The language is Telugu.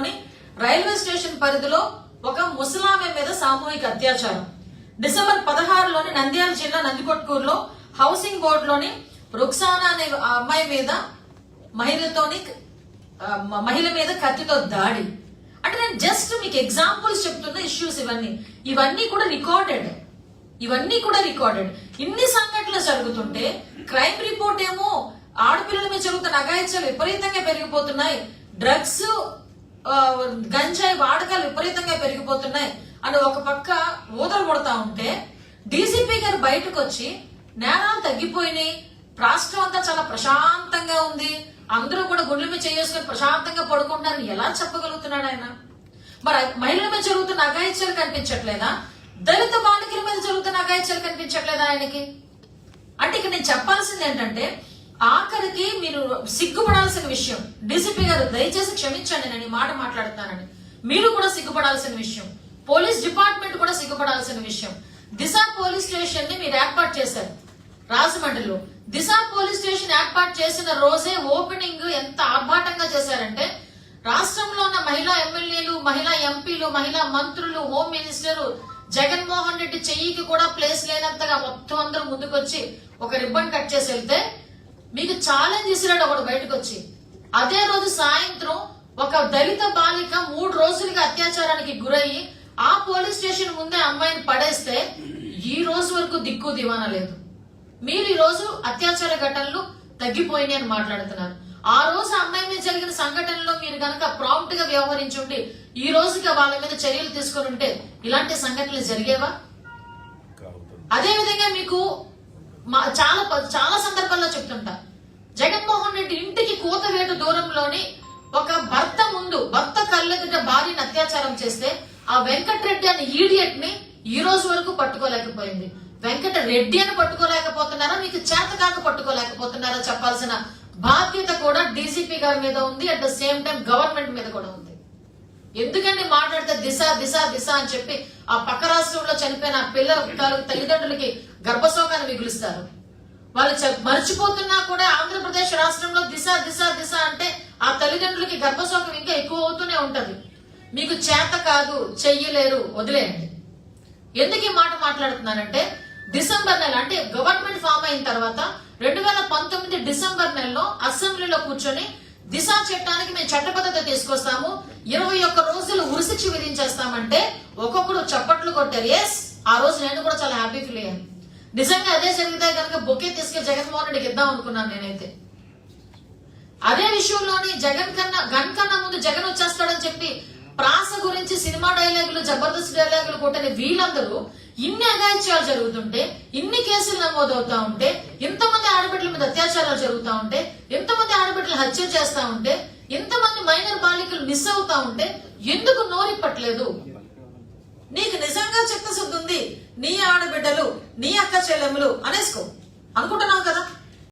లోని రైల్వే స్టేషన్ పరిధిలో ఒక ముసలామె మీద సామూహిక అత్యాచారం. డిసెంబర్ పదహారులోని నంద్యాల జిల్లా నందికొట్కూరులో హౌసింగ్ బోర్డులోని రుక్సానా అనే అమ్మాయి మీద మహిళతోని మహిళ మీద కత్తితో దాడి. అంటే నేను జస్ట్ మీకు ఎగ్జాంపుల్స్ చెప్తున్న ఇష్యూస్ ఇవన్నీ. ఇవన్నీ కూడా రికార్డెడ్ ఇవన్నీ కూడా రికార్డెడ్ ఇన్ని సంఘటనలు జరుగుతుంటే క్రైమ్ రిపోర్ట్ ఏమో ఆడపిల్లల మీద జరుగుతున్న అగాయిత్యాలు విపరీతంగా పెరిగిపోతున్నాయి. డ్రగ్స్ గంజాయి వాడకాలు విపరీతంగా పెరిగిపోతున్నాయి అని ఒక పక్క ఊదలు కొడతా ఉంటే డీసీపీ గారు బయటకు వచ్చి నేరాలు తగ్గిపోయినాయి. రాష్ట్రం అంతా చాలా ప్రశాంతంగా ఉంది. అందరూ కూడా గుండెల మీద చేసుకుని ప్రశాంతంగా పడుకుంటారని ఎలా చెప్పగలుగుతున్నాడు ఆయన? మరి మహిళల మీద జరుగుతున్న అగాయిత్యాలు కనిపించట్లేదా? దళిత బాలికల మీద జరుగుతున్న అగాయిత్యాలు కనిపించట్లేదా ఆయనకి? అంటే ఇక్కడ నేను చెప్పాల్సింది ఏంటంటే ఆఖరికి మీరు సిగ్గుపడాల్సిన విషయం. డీసీపీ గారు దయచేసి క్షమించండి నేను ఈ మాట మాట్లాడుతానని మీరు కూడా సిగ్గుపడాల్సిన విషయం. పోలీస్ డిపార్ట్మెంట్ కూడా సిగ్గుపడాల్సిన విషయం. దిశ పోలీస్ స్టేషన్ని మీరు ఏర్పాటు చేశారు. రాజమండ్రిలో. దిశ పోలీస్ స్టేషన్ ఏర్పాటు చేసిన రోజే ఓపెనింగ్ ఎంత ఆర్భాటంగా చేశారంటే రాష్ట్రంలో ఉన్న మహిళా ఎమ్మెల్యేలు మహిళా ఎంపీలు మహిళా మంత్రులు హోమ్ మినిస్టర్ జగన్మోహన్ రెడ్డి చెయ్యికి కూడా ప్లేస్ లేనంతగా మొత్తం అందరూ ముందుకొచ్చి ఒక రిబ్బన్ కట్ చేసి వెళ్తే మీకు ఛాలెంజ్ ఇసిరాడు ఒకడు బయటకు వచ్చి అదే రోజు సాయంత్రం ఒక దళిత బాలిక మూడు రోజులుగా అత్యాచారానికి గురయ్యి ఆ పోలీస్ స్టేషన్ ముందే అమ్మాయిని పడేస్తే ఈ రోజు వరకు దిక్కు దివానా లేదు. మీరు ఈ రోజు అత్యాచార ఘటనలు తగ్గిపోయినాయి అని మాట్లాడుతున్నారు. ఆ రోజు అమ్మాయి మీద జరిగిన సంఘటనలో మీరు గనక ప్రాంప్ట్గా వ్యవహరించుండి ఈ రోజుగా వాళ్ళ మీద చర్యలు తీసుకొని ఉంటే ఇలాంటి సంఘటనలు జరిగేవా? అదే విధంగా మీకు మా- చాలా చాలా సందర్భాల్లో చెప్తుంటా. జగన్మోహన్ రెడ్డి ఇంటికి కూతవేటు దూరంలోని ఒక భర్త ముందు భర్త కళ్ళెదుట భార్యను అత్యాచారం చేస్తే ఆ వెంకటరెడ్డి అనే ఈడియట్ని ఈ రోజు వరకు పట్టుకోలేకపోయింది. వెంకట రెడ్డి అని పట్టుకోలేకపోతున్నారా? మీకు చేత కాక పట్టుకోలేకపోతున్నారా? చెప్పాల్సిన బాధ్యత కూడా డీసీపీ గారి మీద ఉంది at the same time government మీద కూడా ఉంది. ఎందుకండి మాట్లాడితే దిశ దిశ దిశ అని చెప్పి ఆ పక్క రాష్ట్రంలో చనిపోయిన పిల్లల తల్లిదండ్రులకి గర్భశోకాన్ని మిగులుస్తారు. వాళ్ళు మర్చిపోతున్నా కూడా ఆంధ్రప్రదేశ్ రాష్ట్రంలో దిశ దిశ దిశ అంటే ఆ తల్లిదండ్రులకి గర్భశోకం ఇంకా ఎక్కువ అవుతూనే ఉంటది. మీకు చేత కాదు చెయ్యలేరు వదిలేయండి. ఎందుకు ఈ మాట మాట్లాడుతున్నానంటే డిసెంబర్ నెల అంటే గవర్నమెంట్ ఫామ్ అయిన తర్వాత రెండు వేల పంతొమ్మిది డిసెంబర్ నెలలో అసెంబ్లీలో కూర్చొని దిశ చట్టానికి మేము చట్టబద్ధత తీసుకొస్తాము. ఇరవై ఒక్క రోజులు ఉరిశిక్ష విధించేస్తామంటే ఒక్కొక్కరు చప్పట్లు కొట్టారు. ఎస్ ఆ రోజు నేను కూడా చాలా హ్యాపీ ఫీల్ అయ్యాను. నిజంగా అదే జరిగితే కనుక బొకే తీసుకెళ్ళి జగన్మోహన్ రెడ్డికి ఇద్దాం అనుకున్నాను నేనైతే. అదే విషయంలోని జగన్ కన్నా గన్ కన్నా ముందు జగన్ వచ్చేస్తాడని చెప్పి ప్రాస గురించి సినిమా డైలాగులు జబర్దస్త్ డైలాగులు కొట్టని వీళ్ళందరూ ఇన్ని అగాయిత్యాలు జరుగుతుంటే ఇన్ని కేసులు నమోదవుతా ఉంటే ఇంతమంది ఆడబిడ్డల మీద అత్యాచారాలు జరుగుతా ఉంటే ఇంతమంది ఆడబిడ్డలు హత్య చేస్తూ ఉంటే ఇంతమంది మైనర్ బాలికలు మిస్ అవుతా ఉంటే ఎందుకు నోరిప్పట్లేదు నీకు నిజంగా చిత్తశుద్ధి ఉంది నీ ఆడబిడ్డలు నీ అక్క చెల్లెములు అనేసుకో. అనుకుంటున్నావు కదా?